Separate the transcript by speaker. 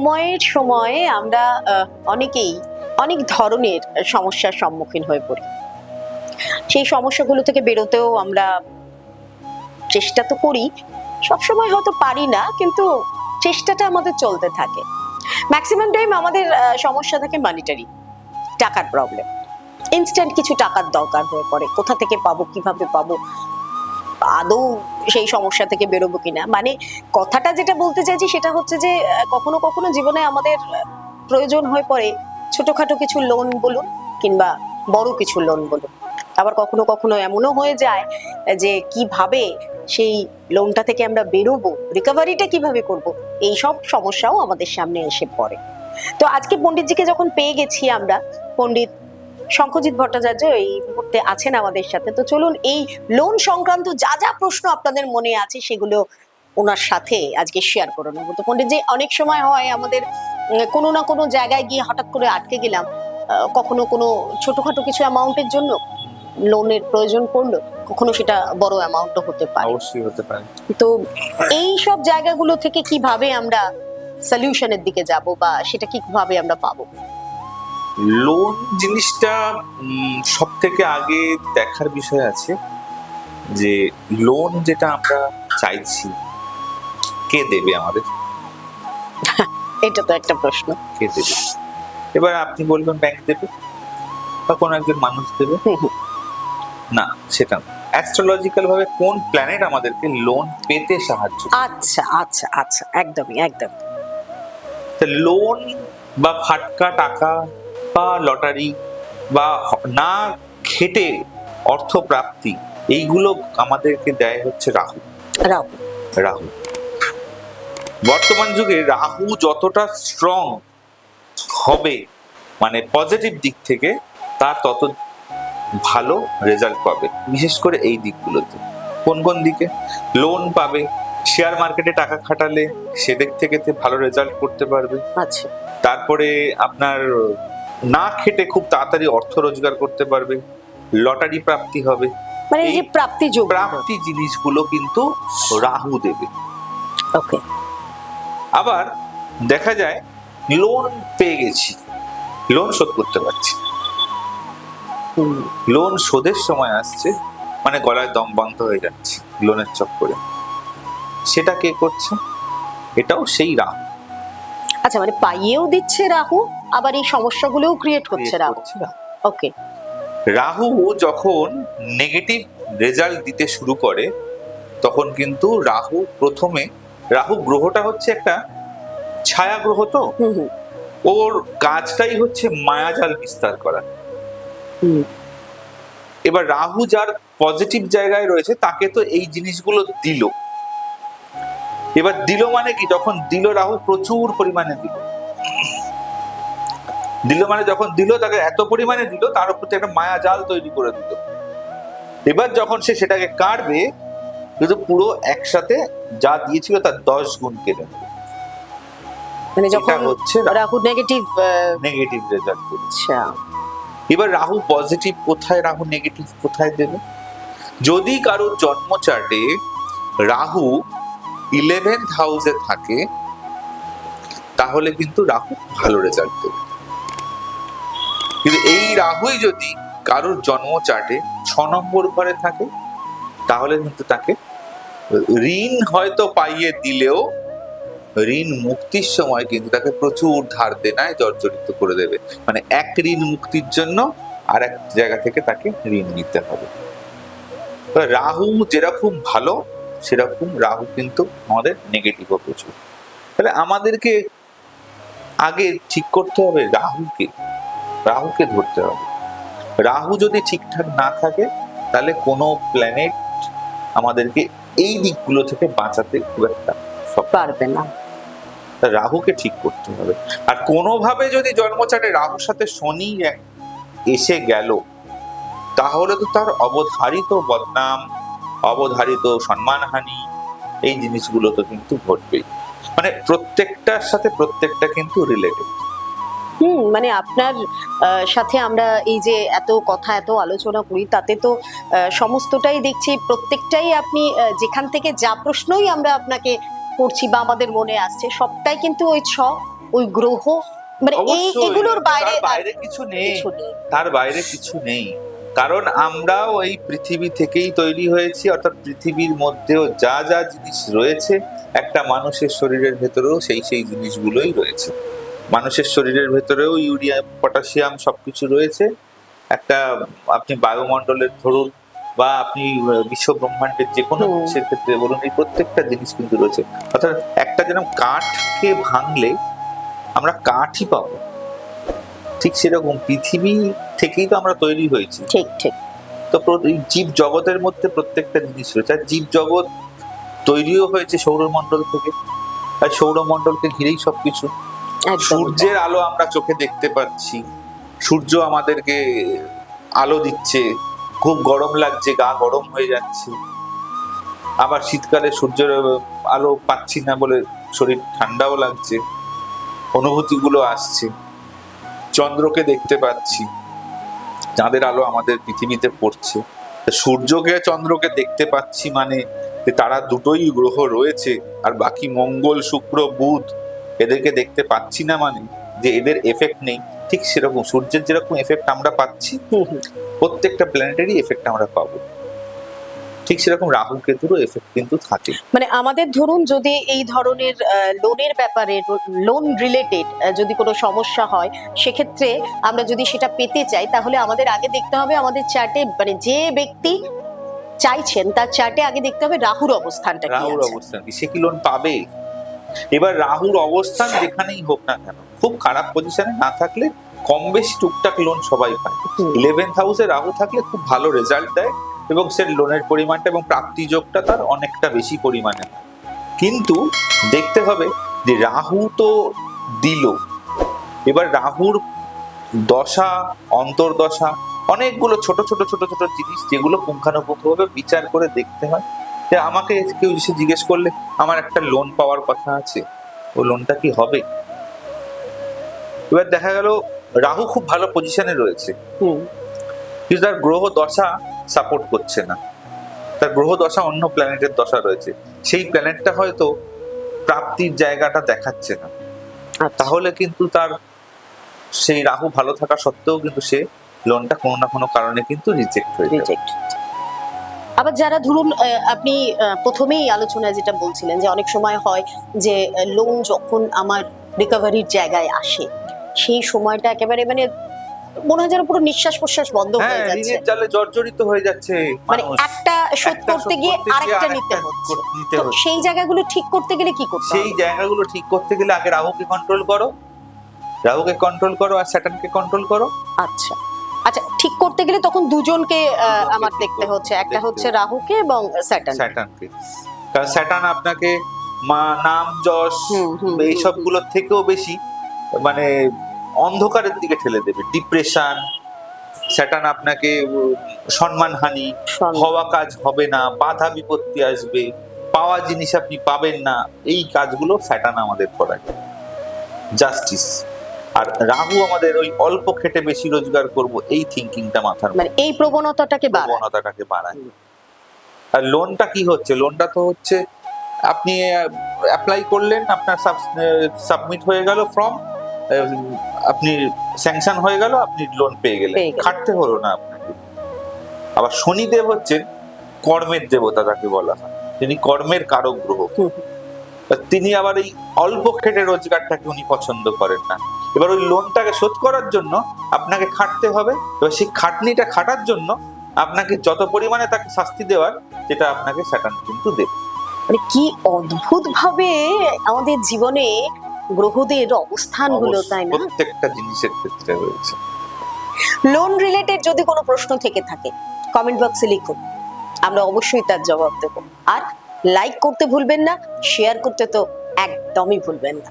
Speaker 1: সময়ের সময়ে আমরা অনেকেই অনেক ধরনের সমস্যার সম্মুখীন হয়ে পড়ি। সেই সমস্যাগুলো থেকে বেরোতেও আমরা চেষ্টা তো করি। সবসময় হয়তো পারি না, কিন্তু চেষ্টাটা আমাদের চলতে থাকে। ম্যাক্সিমাম টাইম আমাদের সমস্যা থাকে মানিটারি টাকার প্রবলেম ইনস্ট্যান্ট কিছু টাকার দরকার হয়ে পড়ে। কোথা থেকে পাবো, কীভাবে পাবো? আদৌ সেই সমস্যা থেকে বেরোবো কিনা? মানে কথাটা যেটা বলতে চাইছি সেটা হচ্ছে যে কখনো কখনো জীবনে আমাদের প্রয়োজন হয়ে পড়ে ছোটখাটো কিছু লোন বলুন কিংবা বড় কিছু লোন বলুন। আবার কখনো কখনো এমনও হয়ে যায় যে কীভাবে সেই লোনটা থেকে আমরা বেরোবো রিকভারিটা কীভাবে করব, এই সব সমস্যাও আমাদের সামনে এসে পড়ে। তো আজকে পণ্ডিতজিকে যখন পেয়ে গেছি আমরা, পণ্ডিত শঙ্খজিৎ ভট্টাচার্য এই মুহূর্তে আছেন আমাদের সাথে। তো চলুন এই লোন সংক্রান্ত যা যা প্রশ্ন আপনাদের মনে আছে সেগুলো ওনার সাথে আজকে শেয়ার করে নেব। তো পণ্ডিত যে অনেক সময় হয় আমাদের কোনো না কোনো জায়গায় গিয়ে হঠাৎ করে আটকে গেলাম। কখনো কোনো ছোটখাটো কিছু অ্যামাউন্টের জন্য লোনের প্রয়োজন পড়ল কখনো সেটা বড় অ্যামাউন্টও হতে পারে।
Speaker 2: অবশ্যই হতে পারে।
Speaker 1: তো এই সব জায়গাগুলো থেকে কীভাবে আমরা সলিউশনের দিকে যাব বা সেটা কীভাবে আমরা পাবো?
Speaker 2: লোন জিনিসটা সব থেকে আগে দেখার বিষয় আছে যে লোন যেটা আমরা চাইছি কে দেবে আমাদের?
Speaker 1: এটা তো একটা প্রশ্ন।
Speaker 2: কে দেবে? এবার আপনি বলবেন ব্যাংক দেবে বা কোনো একজন মানুষ দেবে। না সেটা অ্যাস্ট্রোলজিক্যাল ভাবে কোন প্ল্যানেট আমাদেরকে লোন পেতে সাহায্য
Speaker 1: আচ্ছা আচ্ছা আচ্ছা একদমই একদম
Speaker 2: তা লোন বা ফাটকা টাকা বা লটারি বা না খেটে অর্থ প্রাপ্তি এইগুলো আমাদেরকে দেয় হচ্ছে রাহু।
Speaker 1: রাও
Speaker 2: রাহু। বর্তমান যুগে রাহু যতটা স্ট্রং হবে মানে পজিটিভ দিক থেকে তার তত ভালো রেজাল্ট পাবে। বিশেষ করে এই দিকগুলোতে। কোন কোন দিকে? লোন পাবে শেয়ার মার্কেটে টাকা খাটালে সেদিক থেকে ভালো রেজাল্ট করতে পারবে।
Speaker 1: আচ্ছা।
Speaker 2: তারপরে আপনার না খেটে খুব তাড়াতাড়ি অর্থ রোজগার করতে পারবে লটারি প্রাপ্তি হবে।
Speaker 1: মানে এই যে প্রাপ্তি যোগ
Speaker 2: প্রাপ্তি জিনিসগুলো কিন্তু রাহু দেবে।
Speaker 1: ওকে।
Speaker 2: আবার দেখা যায় লোন পেয়ে গেছি। লোন শোধ করতে পারছি। লোন শোধের সময় আসছে মানে গলায় দম বন্ধ হয়ে যাচ্ছে লোনের চক্করে। সেটা কে করছে? এটাও সেই রাহু।
Speaker 1: আচ্ছা মানে পাইয়েও দিচ্ছে রাহু আবার এই সমস্যাগুলোও ক্রিয়েট করছে রাহু। ওকে
Speaker 2: রাহু। যখন নেগেটিভ রেজাল্ট দিতে শুরু করে তখন কিন্তু রাহু প্রথমে রাহু গ্রহটা হচ্ছে একটা ছায়া গ্রহ তো ওর কাজটাই হচ্ছে মায়াজাল বিস্তার করা।
Speaker 1: হুম।
Speaker 2: এবার রাহু যার পজিটিভ জায়গায় রয়েছে তাকে তো এই জিনিসগুলো দিল। এবার দিল মানে কি? যখন দিল রাহু প্রচুর পরিমাণে দিল। দিল মানে যখন দিল তাকে এত পরিমাণে দিল তার উপর একটা মায়া জাল তৈরি করে দিল। এবার যখন সে সেটাকে কাটবে কিন্তু পুরো একসাথে যা দিয়েছিল তার দশ গুণ কেটে নেবে।
Speaker 1: মানে যখন
Speaker 2: হচ্ছে
Speaker 1: রাহু। নেগেটিভ
Speaker 2: নেগেটিভ রেজাল্ট
Speaker 1: আচ্ছা।
Speaker 2: এবার রাহু পজিটিভ কোথায় রাহু নেগেটিভ কোথায় দেবে? যদি কারোর জন্ম চার্টে রাহু ইলেভেন্থ হাউসে থাকে তাহলে কিন্তু রাহু ভালো রেজাল্ট দেবে। কিন্তু এই রাহুই যদি কারোর জন্ম চার্টে ছ নম্বর ঘরে থাকে, তাহলে কিন্তু তাকে ঋণ হয়তো পাইয়ে দিলেও ঋণ মুক্তির সময় কিন্তু তাকে প্রচুর ধার দেনায় জর্জরিত করে দেবে। মানে এক ঋণ মুক্তির জন্য আর এক জায়গা থেকে তাকে ঋণ নিতে হবে। রাহু যেরকম ভালো, সেরকম রাহু কিন্তু আমাদের নেগেটিভও প্রচুর। তাহলে আমাদেরকে আগে ঠিক করতে হবে রাহুকে। রাহুকে ধরতে হবে। রাহু যদি ঠিকঠাক না থাকে তাহলে কোনো প্ল্যানেট আমাদেরকে এই দিকগুলো থেকে বাঁচাতে খুব একটা
Speaker 1: পারবে না।
Speaker 2: রাহুকে ঠিক করতে হবে। আর কোনোভাবে যদি জন্মচাটে রাহুর সাথে শনি এসে গেল তাহলে তো তার অবধারিত বদনাম অবধারিত সম্মানহানি এই জিনিসগুলো তো কিন্তু ঘটবেই। মানে প্রত্যেকটার সাথে প্রত্যেকটা কিন্তু রিলেটেড
Speaker 1: হুম মানে আপনার সাথে আমরা এই যে এত কথা এত আলোচনা করি তাতে তো সমস্তটাই দেখছি। প্রত্যেকটাই আপনি যেখান থেকে যা প্রশ্নই আমরা আপনাকে করছি বা আমাদের মনে আসছে সবটাই কিন্তু ওই ছ ওই গ্রহ মানে এই এগুলোর বাইরে
Speaker 2: বাইরে কিছু নেই। তার বাইরে কিছু নেই। কারণ আমরাও এই পৃথিবী থেকেই তৈরি হয়েছি অর্থাৎ পৃথিবীর মধ্যেও যা যা জিনিস রয়েছে একটা মানুষের শরীরের ভেতরেও সেই সেই জিনিসগুলোই রয়েছে। মানুষের শরীরের ভেতরেও ইউরিয়া পটাশিয়াম সব কিছু রয়েছে। একটা আপনি বায়ুমণ্ডলের ধরুন বা আপনি বিশ্ব ব্রহ্মাণ্ডের যে কোনো। জিনিসের ক্ষেত্রে বলুন এই প্রত্যেকটা জিনিস কিন্তু রয়েছে। অর্থাৎ একটা যেরকম কাঠকে ভাঙলে আমরা কাঠই পাবো। ঠিক সেরকম পৃথিবী থেকেই তো আমরা তৈরি হয়েছি।
Speaker 1: ঠিক ঠিক।
Speaker 2: তো জীব জগতের মধ্যে প্রত্যেকটা জিনিস রয়েছে। আর জীব জগৎ তৈরিও হয়েছে সৌরমণ্ডল থেকে। আর সৌরমণ্ডলকে ঘিরেই সবকিছু।
Speaker 1: একদম
Speaker 2: সূর্যের আলো আমরা চোখে দেখতে পাচ্ছি। সূর্য আমাদেরকে আলো দিচ্ছে। খুব গরম লাগছে, গা গরম হয়ে যাচ্ছে। আবার শীতকালে সূর্যের আলো পাচ্ছি না বলে শরীর ঠান্ডাও লাগছে। অনুভূতিগুলো আসছে। চন্দ্রকে দেখতে পাচ্ছি। চাঁদের আলো আমাদের পৃথিবীতে পড়ছে। সূর্যকে, চন্দ্রকে দেখতে পাচ্ছি মানে তারা দুটোই গ্রহ রয়েছে আর বাকি মঙ্গল, শুক্র, বুধ এদেরকে দেখতে পাচ্ছি না মানে যে এদের এফেক্ট নেই। ঠিক সেরকম সূর্যের যেরকম এফেক্ট আমরা পাচ্ছি
Speaker 1: হুম, হুম।
Speaker 2: প্রত্যেকটা প্ল্যানেটেরই এফেক্ট আমরা পাবো। ঠিক সেরকম রাহু কেতুরও এফেক্ট কিন্তু থাকে।
Speaker 1: মানে আমাদের ধরুন যদি এই ধরনের লোনের ব্যাপারে লোন রিলেটেড যদি কোনো সমস্যা হয় সেক্ষেত্রে আমরা যদি সেটা পেতে চাই তাহলে আমাদের আগে দেখতে হবে আমাদের চার্টে মানে যে ব্যক্তি চাইছেন তার চার্টে আগে দেখতে হবে রাহুর অবস্থানটা কি
Speaker 2: রাহুর অবস্থান সে কি লোন পাবে? এবার রাহুর অবস্থান যেখানেই হোক না কেন খুব খারাপ পজিশনে না থাকলে কম বেশি টুকটাক লোন সবাই পায়। ইলেভেন্থ হাউসে রাহু থাকলে খুব ভালো রেজাল্ট দেয় এবং সে লোনের পরিমাণটা এবং প্রাপ্তি যোগটা তার অনেকটা বেশি পরিমাণে। কিন্তু দেখতে হবে যে রাহু তো দিল। এবার রাহুর দশা অন্তর্দশা অনেকগুলো ছোট ছোট ছোট ছোট জিনিস যেগুলো পুঙ্খানুপুঙ্খভাবে বিচার করে দেখতে হয়। আমাকে কেউ এসে জিজ্ঞেস করলে আমার একটা লোন পাওয়ার কথা আছে ও লোনটা কি হবে? এবার দেখা গেল রাহু খুব ভালো পজিশনে রয়েছে।
Speaker 1: হুম,
Speaker 2: কিন্তু তার গ্রহ দশা সাপোর্ট করছে না। তার গ্রহ দশা অন্য প্ল্যানেটের দশা রয়েছে। সেই প্ল্যানেটটা হয়তো প্রাপ্তির জায়গাটা দেখাচ্ছে না।
Speaker 1: আচ্ছা।
Speaker 2: তাহলে কিন্তু তার সেই রাহু ভালো থাকা সত্ত্বেও কিন্তু সে লোনটা কোনো না কোনো কারণে কিন্তু রিজেক্ট হয়ে
Speaker 1: রিজেক্ট আবার যারা ধরুন আপনি প্রথমেই আলোচনায় যেটা বলছিলেন যে অনেক সময় হয় যে লোন যখন আমার রিকভারির জায়গায় আসে সেই সময়টা একেবারে মানে মনে হয় যেন পুরো নিঃশ্বাস প্রশ্বাস বন্ধ
Speaker 2: হ্যাঁ
Speaker 1: হয়ে যাচ্ছে।
Speaker 2: জালে জর্জরিত হয়ে যাচ্ছে
Speaker 1: মানে একটা শোধ করতে গিয়ে আরেকটা নিতে হচ্ছে। তো সেই জায়গাগুলো ঠিক করতে গেলে কি করতে
Speaker 2: সেই জায়গাগুলো ঠিক করতে গেলে আগে রাহুকে কন্ট্রোল করো। রাহুকে কন্ট্রোল করো আর স্যাটানকে কন্ট্রোল করো।
Speaker 1: আচ্ছা। আচ্ছা করতে গেলে তখন দুজনকে আমার দেখতে হচ্ছে। একটা হচ্ছে রাহুকে এবং স্যাটার্ন
Speaker 2: স্যাটানকে কারণ স্যাটান আপনাকে মা নাম যশ
Speaker 1: হুম, হুম,
Speaker 2: এইসবগুলোর থেকেও বেশি মানে অন্ধকারের দিকে ঠেলে দেবে। ডিপ্রেশন স্যাটান আপনাকে সম্মানহানি হওয়া কাজ হবে না বাধা বিপত্তি আসবে পাওয়া জিনিস আপনি পাবেন না এই কাজগুলো স্যাটান আমাদের করায়। জাস্টিস। আর রাহু আমাদের ওই অল্প খেটে বেশি রোজগার করব এই থিঙ্কিংটা মাথার
Speaker 1: মানে এই প্রবণতাটাকে
Speaker 2: প্রবণতাটাকে বাড়ায়। আর লোনটা কি হচ্ছে? লোনটা তো হচ্ছে আপনি অ্যাপ্লাই করলেন আপনার সাবমিট হয়ে গেল ফর্ম আপনি স্যাংশন হয়ে গেল আপনি লোন পেয়ে গেলেন। খাটতে হলো না আপনাকে। আবার শনিদেব হচ্ছেন কর্মের দেবতা তাকে বলা হয়। তিনি কর্মের কারক গ্রহ। তিনি আবার এই অল্প খেটে রোজগারটাকে উনি পছন্দ করেন না। এবার ওই লোনটাকে শোধ করার জন্য আপনাকে খাটতে হবে। এবার সেই খাটনিটা খাটার জন্য আপনাকে যত পরিমাণে তাকে শাস্তি দেওয়ার সেটা আপনাকে স্যাটান কিন্তু দেবে।
Speaker 1: মানে কি অদ্ভুত ভাবে আমাদের জীবনে গ্রহদের অবস্থানগুলো তাই না?
Speaker 2: প্রত্যেকটা জিনিসের ক্ষেত্রে রয়েছে।
Speaker 1: লোন রিলেটেড যদি কোনো প্রশ্ন থেকে থাকে কমেন্ট বক্সে লিখুন। আমরা অবশ্যই তার জবাব দেব। আর লাইক করতে ভুলবেন না শেয়ার করতে তো একদমই ভুলবেন না।